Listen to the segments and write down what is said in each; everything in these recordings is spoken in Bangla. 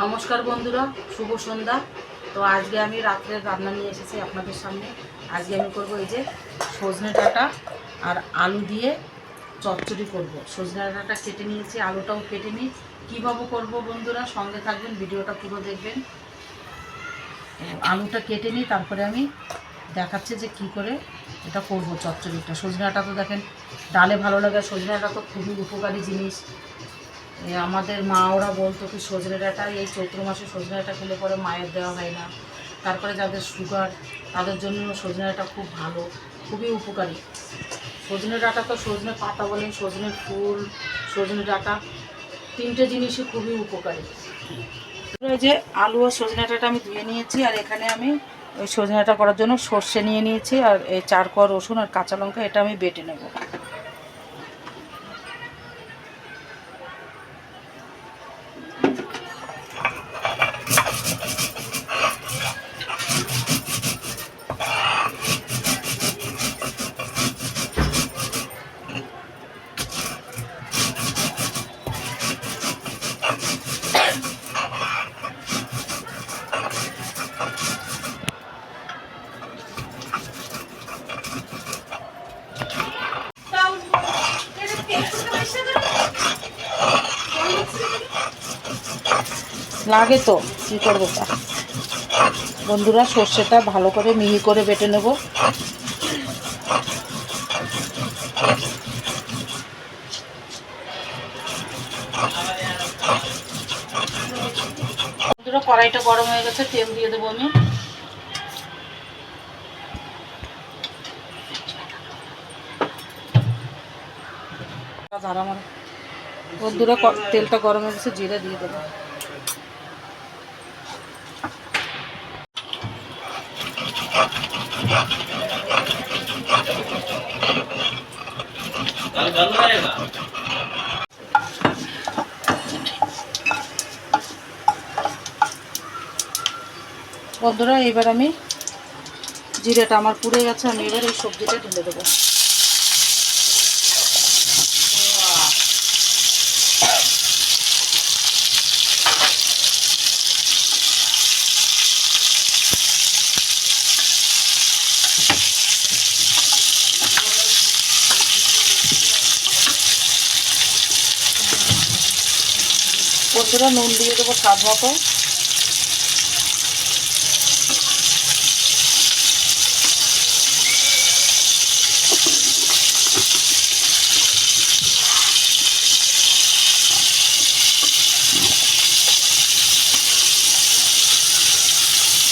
নমস্কার বন্ধুরা, শুভ সন্ধ্যা। তো আজকে আমি রাত্রের রান্না নিয়ে এসেছি আপনাদের সামনে। আজকে আমি করব এই যে সজনে ডাঁটা আর আলু দিয়ে চচ্চড়ি করব। সজনে ডাঁটাটা কেটে নিয়েছি, আলুটাও কেটে নিই। কীভাবে করব বন্ধুরা, সঙ্গে থাকবেন, ভিডিওটা পুরো দেখবেন। আলুটা কেটে নিই, তারপরে আমি দেখাচ্ছি যে কি করে এটা করব চচ্চড়িটা। সজনে ডাঁটা তো দেখেন, ডালে ভালো লাগে, সজনে ডাঁটা তো খুবই উপকারী জিনিস। আমাদের মা ওরা বলতো কি, সজনে ডাঁটা, এই চৈত্র মাসে সজনে ডাঁটা খেলে পরে মায়ের দেওয়া হয় না। তারপরে যাদের সুগার তাদের জন্য সজনে ডাঁটা খুব ভালো, খুবই উপকারী। সজনে ডাঁটা তো সজনে পাতা বলেন, সজনে ফুল, সজনে ডাঁটা, তিনটে জিনিসই খুবই উপকারী। যে আলু আর সজনে ডাঁটা আমি ধুয়ে নিয়েছি, আর এখানে আমি ওই সজনে ডাঁটা করার জন্য সর্ষে নিয়ে নিয়েছি, আর এই চার কোয়া রসুন আর কাঁচা লঙ্কা, এটা আমি বেটে নেব। লাগে তো, কী করব তা? বন্ধুরা, সর্ষেটা ভালো করে মিহি করে বেটে নেব। বন্ধুরা, কড়াইটা গরম হয়ে গেছে, তেল দিয়ে দেবো আমি। বন্ধুরা তেলটা গরম হয়ে গেছে, জিরে দিয়ে দেবো। বন্ধুরা এবার আমি জিরেটা আমার পুড়ে গেছে আমি এবার এই সবজিটা ঢেলে দেবো। বন্ধুরা নুন দিয়ে দেবো স্বাদ মতো।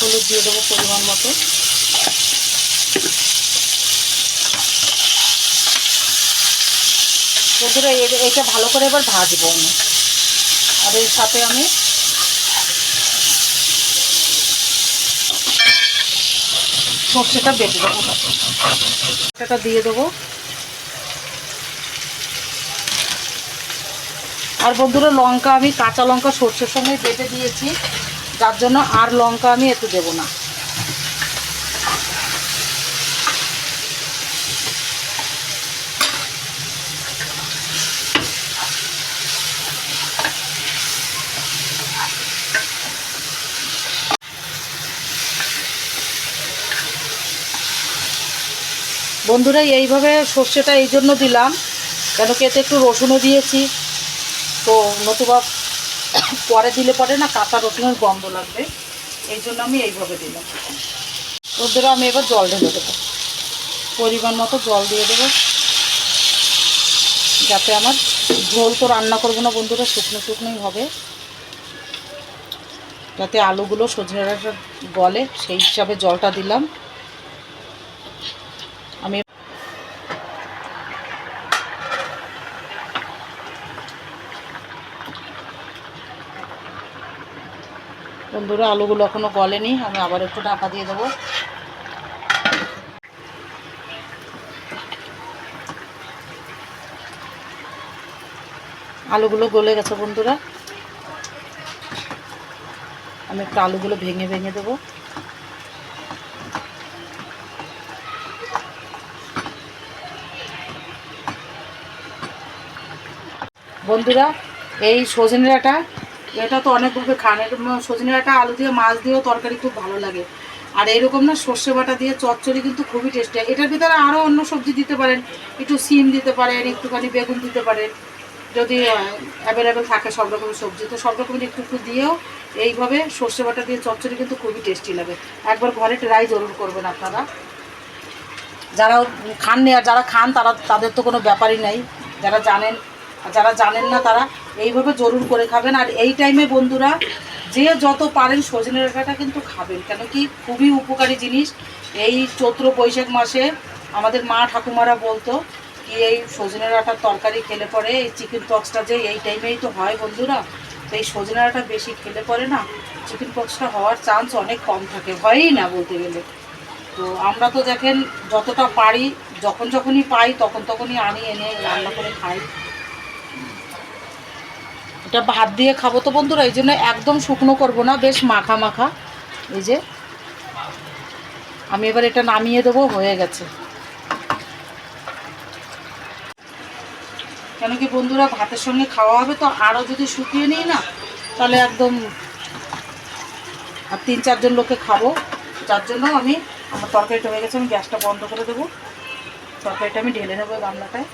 হলুদ দিয়ে দেবো পরিমাণ মতো। বন্ধুরা এটা ভালো করে এবার ভাজবো আমি। আর এর সাথে আমি সর্ষেটা বেটে দেবো। সেটা দিয়ে দেবো। আর বন্ধুরা, লঙ্কা আমি কাঁচা লঙ্কা সর্ষের সঙ্গে বেটে দিয়েছি। যার জন্য আর লঙ্কা আমি এতে দেবো না। বন্ধুরা, এইভাবে সর্ষেটা এই জন্য দিলাম, কেন কি এতে একটু রসুনও দিয়েছি। তো নতুবা পরে দিলে পরে না কাঁচা রসুনের গন্ধ লাগবে, এই জন্য আমি এইভাবে দিলাম। বন্ধুরা, আমি এবার জল ঢেলে দেবো। পরিমাণ মতো জল দিয়ে দেবো, যাতে আমার ঝোল তো রান্না করব না বন্ধুরা, শুকনো শুকনোই হবে। যাতে আলুগুলো সজনে গলে, সেই হিসাবে জলটা দিলাম আমি বন্ধুরা আলুগুলো এখনও গলেনি, আমি আবার একটু ঢাকা দিয়ে দেবো। আলুগুলো গলে গেছে বন্ধুরা। আমি একটু আলুগুলো ভেঙে ভেঙে দেবো। বন্ধুরা, এই সজনে ডাঁটা এটা তো অনেক অনেকভাবে খান। এর সজনে ডাঁটা আলু দিয়ে, মাছ দিয়েও তরকারি খুব ভালো লাগে। আর এরকম না, সর্ষে বাটা দিয়ে চচ্চড়ি কিন্তু খুবই টেস্টি এটার ভিতরে আরও অন্য সবজি দিতে পারেন। একটু সিম দিতে পারেন, একটুখানি বেগুন দিতে পারেন। যদি অ্যাভেলেবেল থাকে সব রকমের সবজি। তো সব রকমের একটু একটু দিয়েও এইভাবে সর্ষে বাটা দিয়ে চচ্চড়ি কিন্তু খুবই টেস্টি লাগে। একবার ঘরে ট্রাই জরুর করবেন আপনারা। যারা খাননি আর যারা খান, তারা, তাদের তো কোনো ব্যাপারই নাই। যারা জানেন আর যারা জানেন না তারা এইভাবে জরুর করে খাবেন। আর এই টাইমে বন্ধুরা, যে যত পারেন সজনে ডাঁটাটা কিন্তু খাবেন। কেন কি খুবই উপকারী জিনিস। এই চৈত্র বৈশাখ মাসে আমাদের মা ঠাকুমারা বলতো কি, এই সজনে ডাঁটার তরকারি খেলে পরে এই চিকেন পক্সটা যে এই টাইমেই তো হয় বন্ধুরা, তো এই সজনে ডাঁটা বেশি খেলে পরে না চিকেন পক্সটা হওয়ার চান্স অনেক কম থাকে। হয়ই না বলতে গেলে। তো আমরা তো দেখেন, যতটা পারি, যখন যখনই পাই, তখন তখনই আনি, এনে রান্না করে খাই। এটা ভাত দিয়ে খাব তো বন্ধুরা, এই জন্য একদম শুকনো করব না, বেশ মাখা মাখা। এই যে, আমি এবার এটা নামিয়ে দেবো, হয়ে গেছে। কেন কি বন্ধুরা, ভাতের সঙ্গে খাওয়া হবে তো, আরও যদি শুকিয়ে নিই না, তাহলে একদম আর তিন চারজন লোকে খাব। যার জন্য আমি, আমার তরকারিটা হয়ে গেছে, আমি গ্যাসটা বন্ধ করে দেবো। তরকারিটা আমি ঢেলে নেব গামলাটায়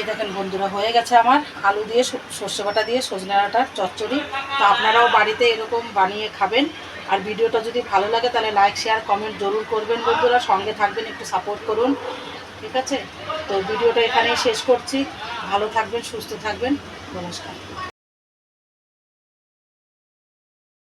এই দেখেন বন্ধুরা, হয়ে গেছে আমার আলু দিয়ে সর্ষে বাটা দিয়ে সজনে ডাঁটার চচ্চড়ি। তো আপনারাও বাড়িতে এরকম বানিয়ে খাবেন। আর ভিডিওটা যদি ভালো লাগে, তাহলে লাইক শেয়ার কমেন্ট জরুর করবেন বন্ধুরা। সঙ্গে থাকবেন, একটু সাপোর্ট করুন। ঠিক আছে? তো ভিডিওটা এখানেই শেষ করছি। ভালো থাকবেন, সুস্থ থাকবেন। নমস্কার।